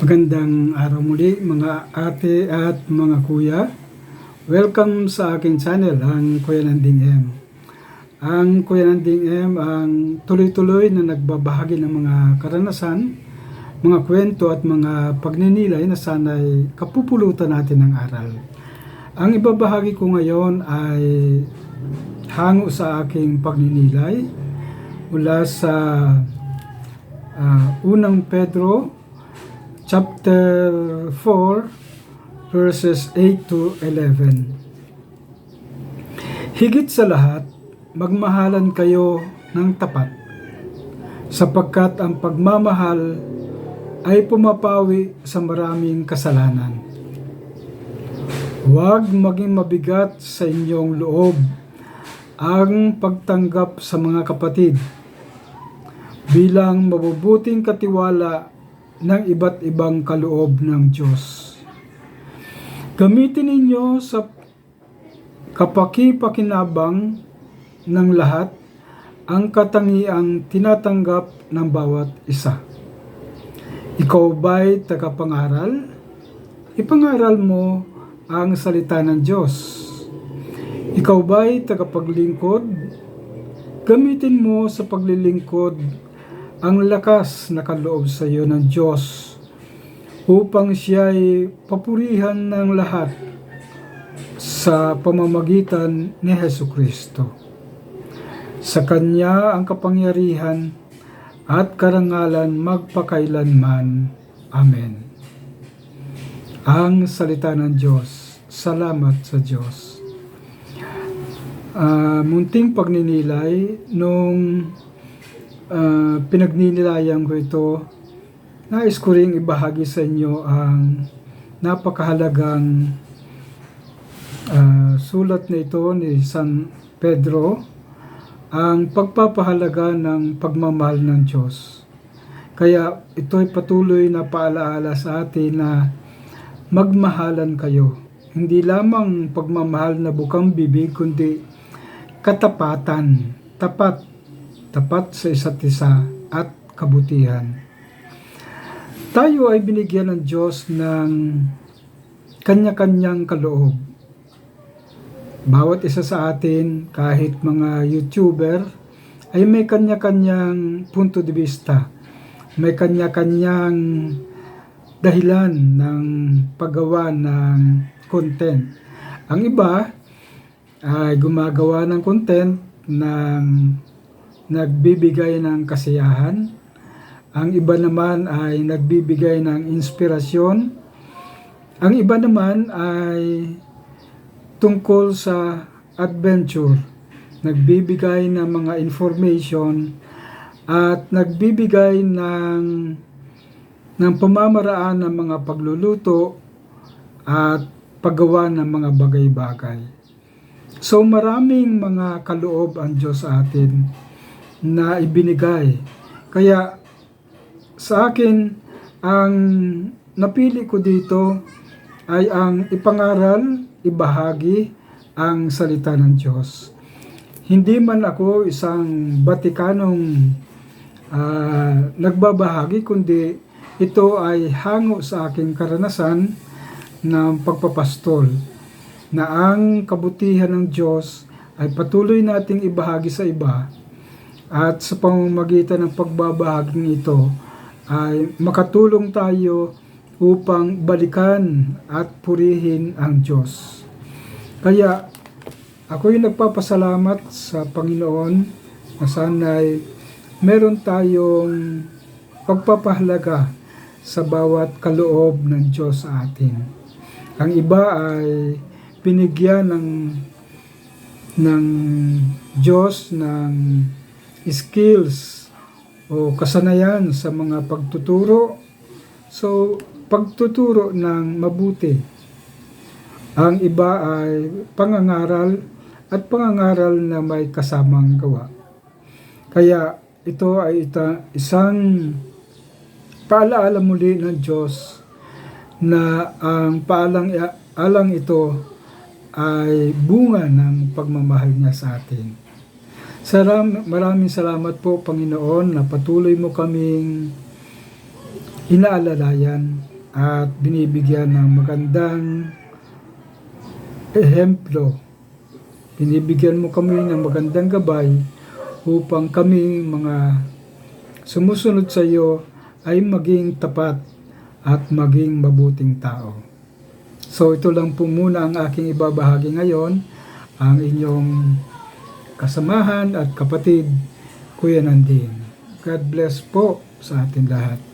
Magandang araw muli mga ate at mga kuya. Welcome sa aking channel, ang Kuya Nanding M. Ang Kuya Nanding M ang tuloy-tuloy na nagbabahagi ng mga karanasan, mga kwento at mga pagninilay na sana'y kapupulutan natin ng aral. Ang ibabahagi ko ngayon ay hango sa aking pagninilay mula sa ah, unang Pedro chapter 4 verses 8 to 11. Higit sa lahat, magmahalan kayo ng tapat sapagkat ang pagmamahal ay pumapawi sa maraming kasalanan. Huwag maging mabigat sa inyong loob ang pagtanggap sa mga kapatid bilang mabubuting katiwala ng iba't ibang kaloob ng Diyos. Gamitin ninyo sa kapaki-pakinabang ng lahat ang katangiang tinatanggap ng bawat isa. Ikaw ba'y tagapangaral? Ipangaral mo ang salita ng Diyos. Ikaw ba'y tagapaglingkod? Gamitin mo sa paglilingkod ang lakas na kaloob sa iyo ng Diyos upang siya'y papurihan ng lahat sa pamamagitan ni Heso Kristo. Sa Kanya ang kapangyarihan at karangalan magpakailanman. Amen. Ang salita ng Diyos. Salamat sa Diyos. Ah, munting pagninilay nung uh, pinagninilayan ko ito, nais ko ring ibahagi sa inyo ang napakahalagang uh, sulat na ito ni San Pedro, ang pagpapahalaga ng pagmamahal ng Diyos. Kaya ito ay patuloy na paalaala sa atin na magmahalan kayo. Hindi lamang pagmamahal na bukang bibig, kundi katapatan, tapat tapat sa isa't isa at kabutihan. Tayo ay binigyan ng Diyos ng kanya-kanyang kaloob. Bawat isa sa atin, kahit mga YouTuber, ay may kanya-kanyang punto de vista. May kanya-kanyang dahilan ng paggawa ng content. Ang iba ay gumagawa ng content ng nagbibigay ng kasiyahan. Ang iba naman ay nagbibigay ng inspirasyon. Ang iba naman ay tungkol sa adventure. Nagbibigay ng mga information at nagbibigay ng ng pamamaraan ng mga pagluluto at paggawa ng mga bagay-bagay. So maraming mga kaloob ang Diyos sa atin na ibinigay. Kaya sa akin, ang napili ko dito ay ang ipangaral, ibahagi ang salita ng Diyos. Hindi man ako isang Batikanong uh, nagbabahagi, kundi ito ay hango sa aking karanasan ng pagpapastol na ang kabutihan ng Diyos ay patuloy nating ibahagi sa iba at sa pamamagitan ng pagbabahaging ito ay makatulong tayo upang balikan at purihin ang Diyos. Kaya ako'y nagpapasalamat sa Panginoon na sana'y meron tayong pagpapahalaga sa bawat kaloob ng Diyos sa atin. Ang iba ay pinigyan ng ng Diyos ng skills o kasanayan sa mga pagtuturo. So, pagtuturo ng mabuti. Ang iba ay pangangaral at pangangaral na may kasamang gawa. Kaya ito ay ita, isang paalaala muli ng Diyos na ang paalang alang ito ay bunga ng pagmamahal niya sa atin. Salam, maraming salamat po Panginoon na patuloy mo kaming inaalalayan at binibigyan ng magandang ehemplo. Binibigyan mo kami ng magandang gabay upang kami mga sumusunod sa iyo ay maging tapat at maging mabuting tao. So ito lang po muna ang aking ibabahagi ngayon, ang inyong kasamahan at kapatid, Kuya Nandin. God bless po sa atin lahat.